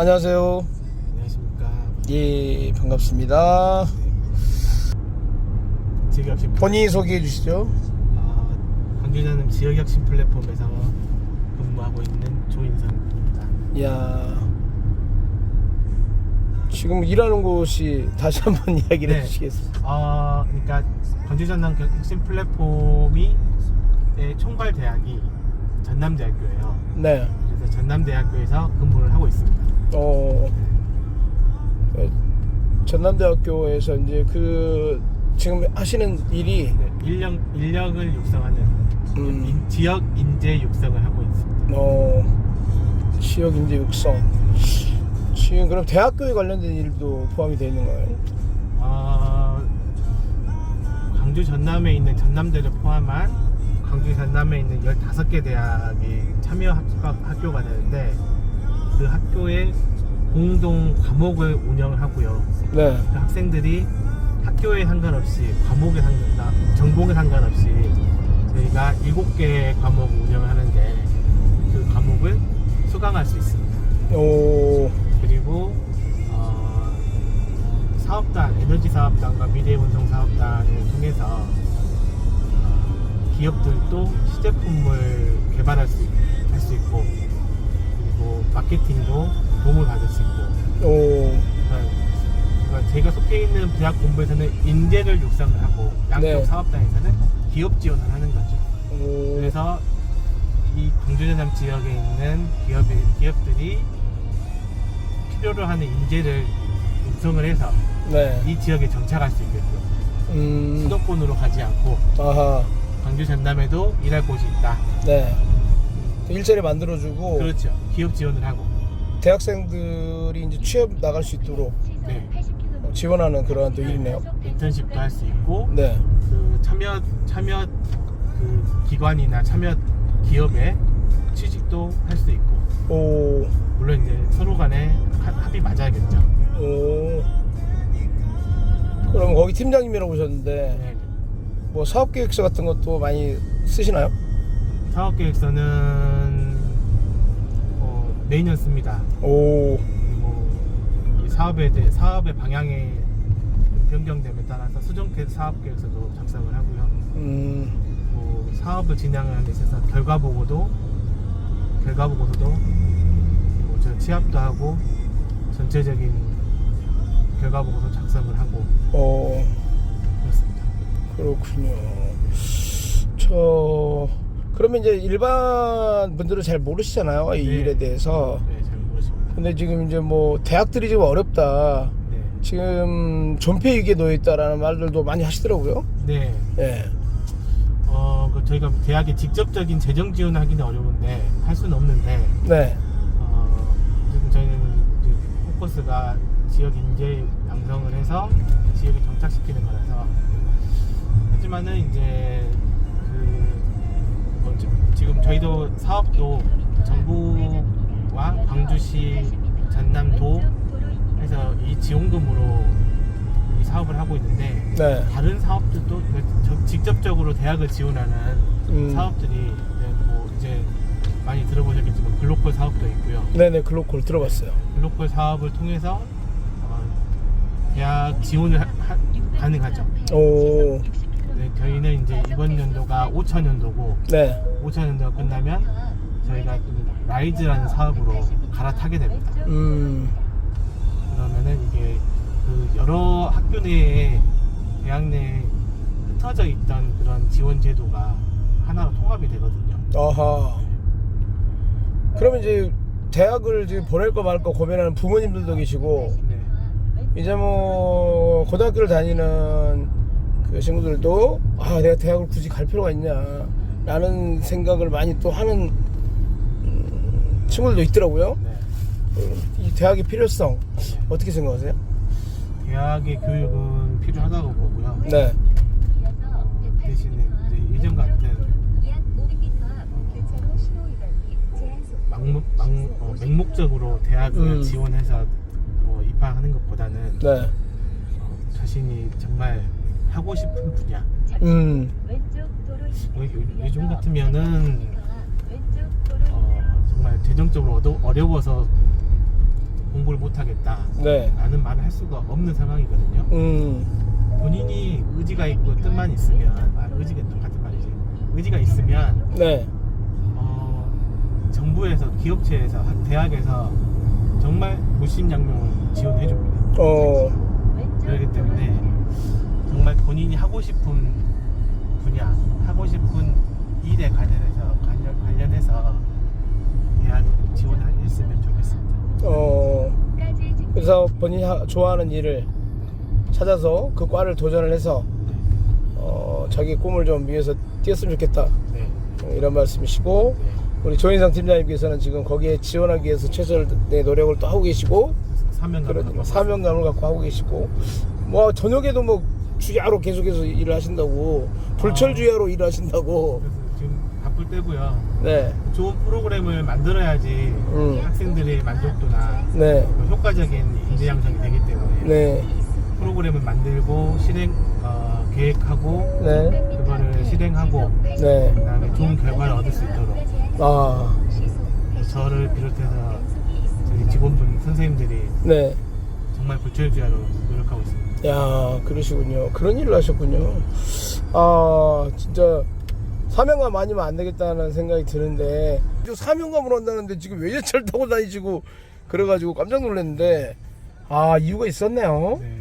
안녕하세요. 안녕하십니까. 예, 반갑습니다. 지역혁신 본인 소개해 주시죠. 아, 광주자는 지역혁신 플랫폼에서 근무하고 있는 조인성입니다. 이야. 지금 일하는 곳이 다시 한번 이야기를 네. 해주시겠습니까? 아, 그러니까 광주전남 혁신 플랫폼이 의 총괄 대학이 전남대학교예요. 네. 그래서 전남대학교에서 근무를 하고 있습니다. 어, 어, 전남대학교에서 이제 그 지금 하시는 일이 네, 인력 인력을 육성하는 음. 인- 지역 인재 육성을 하고 있습니다. 어, 지역 인재 육성. 지금 그럼 대학교에 관련된 일도 포함이 되어 있는 거예요? 아, 광주 전남에 있는 전남대를 포함한 광주 전남에 있는 15개 대학이 참여 학교가 되는데 그 학교에 공동 과목을 운영을 하고요. 네. 그 학생들이 학교에 상관없이 과목에 상관 전공에 상관없이 저희가 7개 과목을 운영을 하는데 그 과목을 수강할 수 있습니다. 오, 그리고 어, 사업단 에너지 사업단과 미래운동 사업단을 통해서 어, 기업들도 시제품을 개발할 수, 할 수 있고 그리고 마케팅도 도움을 받을 수 있고 오, 그러니까, 그러니까 제가 속해 있는 대학 본부에서는 인재를 육성을 하고 양쪽 네. 사업단에서는 기업 지원을 하는 거죠. 오. 그래서 이 광주전남 지역에 있는 기업 기업들이 필요로 하는 인재를 육성을 해서 네. 이 지역에 정착할 수 있게끔 음, 수도권으로 가지 않고 아하, 광주 전남에도 일할 곳이 있다. 네. 일자리 만들어주고 그렇죠. 기업 지원을 하고 대학생들이 이제 취업 나갈 수 있도록 네. 지원하는 그러한 또 일이네요. 인턴십도 할 수 있고 네. 그 참여 참여 그 기관이나 참여 기업에 취직도 할 수 있고 오, 물론 이제 서로 간에 합- 합이 맞아야겠죠. 오. 그럼 거기 팀장님이라고 오셨는데 네. 뭐 사업 계획서 같은 것도 많이 쓰시나요? 사업 계획서는 어, 매년 씁니다. 오, 그리고 이 사업에 대해 사업의 방향에 좀 변경됨에 따라서 수정계 사업 계획서도 작성을 하고요. 음, 뭐 사업을 진행하는 데 있어서 결과 보고도 결과 보고서도 뭐저 취합도 하고 전체적인 결과 보고서 작성을 하고 어. 그렇군요. 저 그러면 이제 일반 분들은 잘 모르시잖아요 이 네. 일에 대해서. 네, 잘 모르십니다. 근데 지금 이제 뭐 대학들이 지금 어렵다. 네, 지금 존폐 위기에 놓여 있다라는 말들도 많이 하시더라고요. 네. 예. 어, 그 저희가 대학에 직접적인 재정 지원하기는 어려운데 할 수는 없는데 네. 어, 지금 저희는 이제 포커스가 지역 인재 양성을 해서 지역에 정착시키는 거라서 하지만은 이제 그 어, 지- 지금 저희도 사업도 정부와 광주시 전남도 해서 이 지원금으로 이 사업을 하고 있는데 네. 다른 사업들도 저- 직접적으로 대학을 지원하는 음. 사업들이 네, 뭐 이제 많이 들어보셨겠지만 글로컬 사업도 있고요. 네네 글로콜 들어봤어요. 글로컬 사업을 통해서 어, 대학 지원을 하, 하- 가능하죠. 오. 네, 저희는 이제 이번 연도가 5천 연도고 네. 5천 연도가 끝나면 저희가 그 라이즈라는 사업으로 갈아타게 됩니다. 음. 그러면은 이게 그 여러 학교 내에 대학 내에 흩어져 있던 그런 지원 제도가 하나로 통합이 되거든요. 아하. 그러면 이제 대학을 지금 보낼까 말까 고민하는 부모님들도 계시고 네. 이제 뭐 고등학교를 다니는 그 친구들도 아 내가 대학을 굳이 갈 필요가 있냐 라는 생각을 많이 또 하는 음, 친구들도 있더라고요. 네. 이 대학의 필요성 어떻게 생각하세요? 대학의 교육은 필요하다고 보고요. 네. 어, 대신에 이제 예전 같은 망목, 망, 어, 맹목적으로 대학을 음. 지원해서 어, 입학하는 것보다는 네. 어, 자신이 정말 하고 싶은 분야 음. 요- 요즘 같으면은 어, 정말 재정적으로 어려, 어려워서 못하겠다. 네. 라는 말을 할 수가 없는 상황이거든요. 음. 본인이 의지가 있고 뜻만 있으면, 아, 의지가 똑같은 말이지. 의지가 있으면, 네. 어, 정부에서, 기업체에서, 학- 대학에서 정말 무심양명을 지원해줍니다. 어. 그렇기 때문에 정말 본인이 하고 싶은 분야, 하고 싶은 일에 관련해서, 관련, 관련해서 대학 지원했으면 좋겠습니다. 어. 그래서 본인이 하- 좋아하는 일을 찾아서 그 과를 도전을 해서 어, 자기 꿈을 좀 위해서 뛰었으면 좋겠다. 네. 어, 이런 말씀이시고 네. 우리 조인상 팀장님께서는 지금 거기에 지원하기 위해서 최선의 노력을 또 하고 계시고 사명감을 그런 갖고 사명감을 갖고 하고 계시고 뭐 저녁에도 뭐 주야로 계속해서 일을 하신다고 불철 주야로 일을 하신다고. 그래서 지금 바쁠 때고요. 네, 좋은 프로그램을 만들어야지 음. 학생들의 만족도나 네, 효과적인 인재 양성이 되기 때문에 네, 프로그램을 만들고 실행 어, 계획하고 네, 그거를 실행하고 네, 그다음에 좋은 결과를 얻을 수 있도록. 아, 저를 비롯해서 저희 직원분 선생님들이 네, 정말 불철주야로 노력하고 있습니다. 야 그러시군요. 그런 일을 하셨군요. 아 진짜 사명감 아니면 안 되겠다는 생각이 드는데 저 사명감으로 한다는데 지금 외제차를 타고 다니시고 그래가지고 깜짝 놀랐는데 아 이유가 있었네요. 네.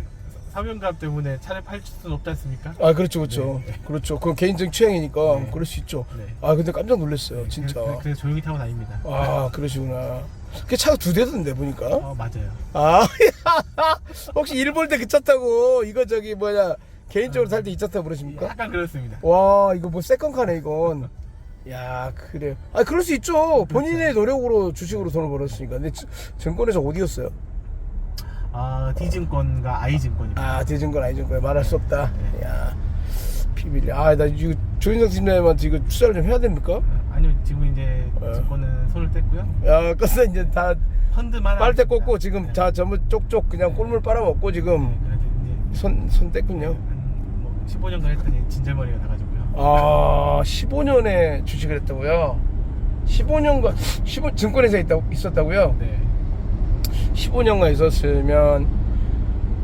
사명감 때문에 차를 팔 수는 없지 않습니까? 아 그렇죠 그렇죠 그렇죠 그건 개인적 취향이니까 네. 그럴 수 있죠 네. 아 근데 깜짝 놀랐어요 진짜 그래서, 그래서 조용히 타고 다닙니다. 아 그러시구나 그 차가 두 대던데 보니까. 어, 맞아요. 아 혹시 일볼 때 그 차 타고 이거 저기 뭐냐 개인적으로 탈때이 차 타고 그러십니까? 약간 그렇습니다. 와 이거 뭐 세컨카네 이건. 야 그래요. 아 그럴 수 있죠. 본인의 노력으로 주식으로 돈을 벌었으니까. 근데 지- 증권에서 어디였어요? 아, D증권과 I증권입니다. 아 대증권 아니증권 말할 수 없다. 야 비밀 아나 이거 조인성 팀장님한테 이거 투자를 좀 해야 됩니까? 어, 아니요, 지금 이제 어. 증권은 손을 뗐고요. 야, 껐어 이제 다 펀드만 빨대 꽂고. 지금 네. 다 전부 쪽쪽 그냥 꿀물 빨아먹고 지금 네, 그래도 이제 손 손 뗐군요. 한뭐 15년 간 했더니 진절머리가 나가지고요. 아, 15년에 주식을 했다고요? 15년간 15 증권회사에 있다, 있었다고요? 네. 15년간 있었으면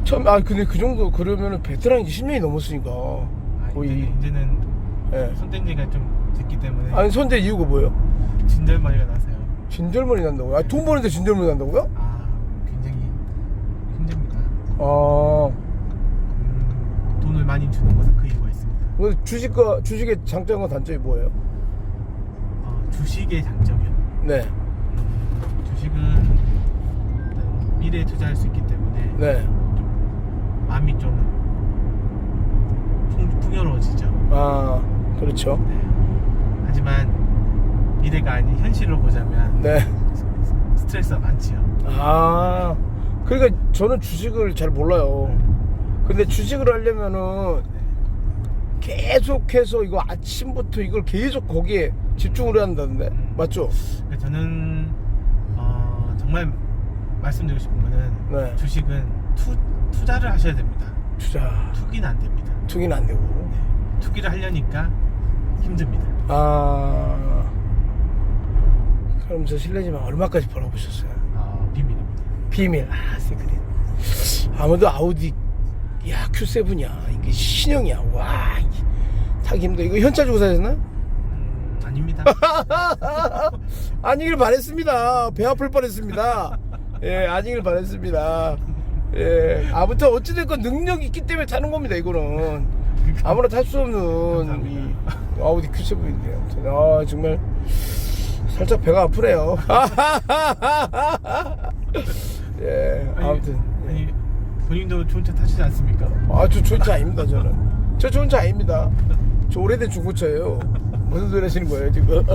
처음 아 근데 그 정도 그러면은 베테랑이 10년이 넘었으니까 아, 거의 이제는, 이제는 예. 손댄 지가 좀 됐기 때문에 아니 손대 이유가 뭐예요? 진절머리가 나서요. 진절머리 난다고요? 아, 돈 버는데 진절머리 난다고요? 아, 굉장히 힘듭니다. 아, 음, 돈을 많이 주는 것은 그 이유가 있습니다. 그 주식과 주식의 장점과 단점이 뭐예요? 어, 주식의 장점이요. 네, 음, 주식은 일단 미래에 투자할 수 있기 때문에 네. 마음이 좀 풍, 풍요로워지죠. 아, 그렇죠. 네. 하지만 미래가 아닌 현실로 보자면 네. 스트레스가 많지요. 아, 그러니까 저는 주식을 잘 몰라요. 근데 주식을 하려면은 계속해서 이거 아침부터 이걸 계속 거기에 집중을 해야 한다는데 음. 맞죠? 그러니까 저는 어, 정말 말씀드리고 싶은 거는 네. 주식은 투, 투자를 하셔야 됩니다. 투자 투기는 안 됩니다. 투기는 안 되고. 네. 투기를 하려니까 힘듭니다. 아, 그럼 저 실례지만 얼마까지 벌어보셨어요? 어, 비밀입니다. 비밀. 아, 세크릿. 아무도 아우디, 야 Q7이야. 이게 신형이야. 와, 이게 타기 힘들어. 이거 현차 주고 사셨나? 음, 아닙니다. 아니길 바랬습니다. 배 아플 뻔했습니다. 예, 아니길 바랬습니다. 예, 아무튼 어찌됐건 능력이 있기 때문에 타는 겁니다. 이거는 아무나 탈 수 없는 이 감사합니다. 아우디 Q7인데요. 아무튼 아 정말 살짝 배가 아프네요. 예, 아무튼 아니, 본인도 좋은 차 타시지 않습니까? 아저 좋은 차 아닙니다. 저는 저 좋은 차 아닙니다. 저 오래된 중고차예요. 무슨 소리 하시는 거예요 지금?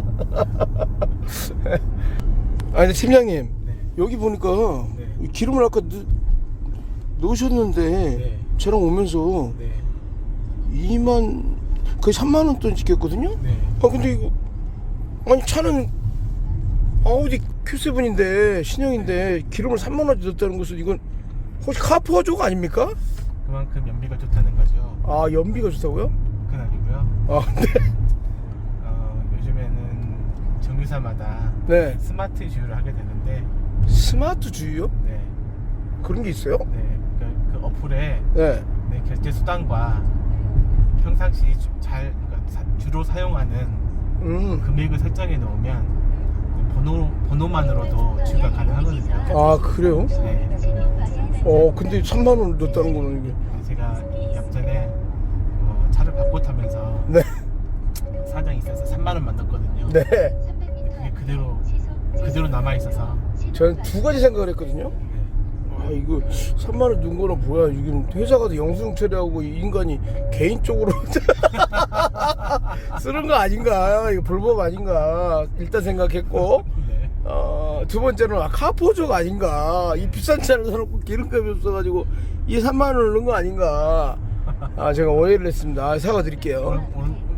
아니 근데 팀장님. 네. 여기 보니까 네. 기름을 아까 넣, 넣으셨는데 네. 저랑 오면서 네. 2만 거의 3만 원돈 찍혔거든요. 네. 아 근데 이거 아니 차는 아우디 Q7인데 신형인데 기름을 3만 원 넣었다는 것은 이건 혹시 카푸어족 아닙니까? 그만큼 연비가 좋다는 거죠. 아 연비가 좋다고요? 그건 아니고요. 아 네. 어, 요즘에는 정류사마다 네. 스마트 주유를 하게 되는데 스마트 주유요? 네. 그런 게 있어요? 네, 그, 그 어플에 네. 내 결제 수단과 평상시 주, 잘 그러니까 사- 주로 사용하는 음. 금액을 설정해 놓으면 번호 번호만으로도 지급가 가능하거든요. 아 그래요? 네, 어 근데 3만 원 넣었다는 거는 이게. 제가 옆전에 어, 차를 바꿔 타면서 네. 사정이 있어서 3만 원만 넣었거든요. 네. 근데 그게 그대로 그대로 남아 있어서 저는 두 가지 생각을 했거든요. 아 이거 3만 원 넣은 거는 뭐야? 이게 회사가 영수증 처리하고 이 인간이 개인적으로 쓰는 거 아닌가? 이거 불법 아닌가? 일단 생각했고 네. 어, 두 번째는 아, 카포족 아닌가? 이 비싼 차를 사놓고 기름값이 없어가지고 이 3만 원을 넣은 거 아닌가? 아 제가 오해를 했습니다. 아, 사과드릴게요.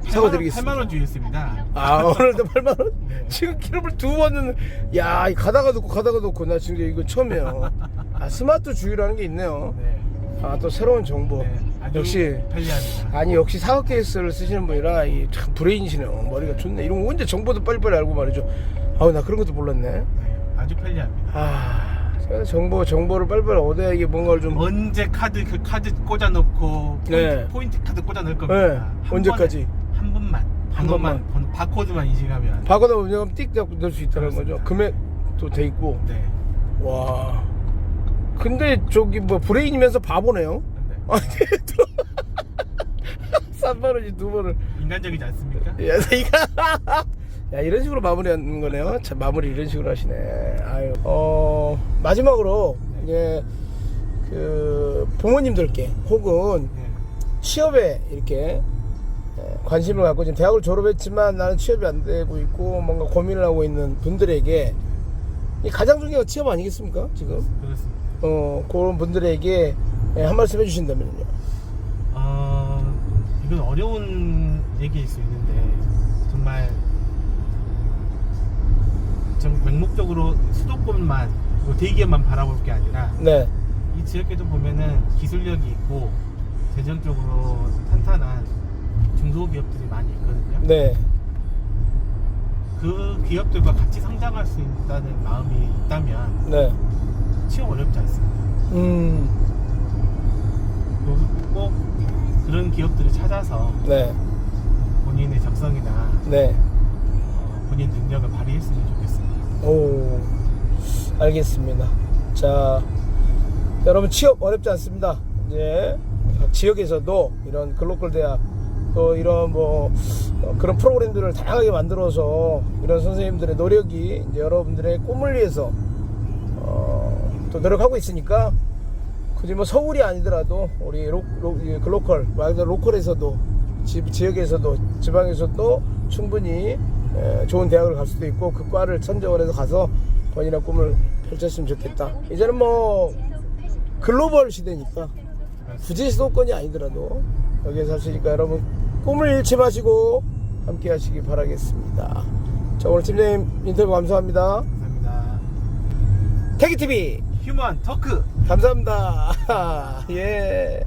오늘 사과드리겠습니다. 8만 원 주겠습니다. 아 오늘도 8만 원? 네. 지금 기름을 두 번은 야이 가다가 놓고 가다가 놓고 나 지금 이거 처음이에요. 아 스마트 주유라는 게 있네요. 네. 아 또 새로운 정보. 네, 아주 역시 편리합니다. 아니 역시 사각 케이스를 쓰시는 분이라 이 참 브레인이시네요. 머리가 좋네. 이런 거 언제 정보도 빨리빨리 알고 말이죠. 아우 나 그런 것도 몰랐네. 네, 아주 편리합니다. 아 제가 정보 정보를 빨리빨리 얻어야 이게 뭔가를 좀 언제 카드 그 카드 꽂아놓고 포인트, 네. 포인트 카드 꽂아놓을 겁니다. 네, 한 언제까지? 한 번만 번- 바코드만 인식하면 바꿔다 보면 띡 잡고 넣을 수 있다는 거죠. 그렇습니다. 금액도 돼 있고. 네. 와. 근데 저기 뭐 브레인이면서 바보네요. 네. 아니 또 3만 원이 두 번을 인간적이지 않습니까? 야 이거 야 이런 식으로 마무리하는 거네요. 참 마무리 이런 식으로 하시네. 아유 어 마지막으로 이제 그 부모님들께 혹은 네. 취업에 이렇게 에, 관심을 갖고 지금 대학을 졸업했지만 나는 취업이 안 되고 있고 뭔가 고민을 하고 있는 분들에게 이 가장 중요한 취업 아니겠습니까 지금? 그렇습니다. 어 그런 분들에게 예, 한 말씀 해주신다면요. 어, 이건 어려운 얘기일 수 있는데 정말 좀 맹목적으로 수도권만 그리고 대기업만 바라볼 게 아니라 네, 이 지역에도 보면은 기술력이 있고 재정적으로 탄탄한 중소기업들이 많이 있거든요. 네, 그 기업들과 같이 성장할 수 있다는 마음이 있다면 네. 취업 어렵지 않습니다. 음, 꼭- 꼭 그런 기업들을 찾아서 네, 본인의 적성이나 네. 어, 본인 능력을 발휘했으면 좋겠습니다. 오, 알겠습니다. 자, 여러분 취업 어렵지 않습니다. 이제 각 지역에서도 이런 글로컬 대학 또 이런 뭐 어, 그런 프로그램들을 다양하게 만들어서 이런 선생님들의 노력이 이제 여러분들의 꿈을 위해서 어, 또 노력하고 있으니까 굳이 뭐 서울이 아니더라도 우리 로, 로, 이 글로컬 말 그대로 로컬에서도 지, 지역에서도 지방에서도 충분히 에, 좋은 대학을 갈 수도 있고 그 과를 선정을 해서 가서 본인의 꿈을 펼쳤으면 좋겠다. 이제는 뭐 글로벌 시대니까 굳이 수도권이 아니더라도 여기에 사시니까 여러분 꿈을 잃지 마시고 함께 하시기 바라겠습니다. 자 오늘 팀장님 인터뷰 감사합니다. 감사합니다. 태기TV 휴먼 터크 감사합니다. 예.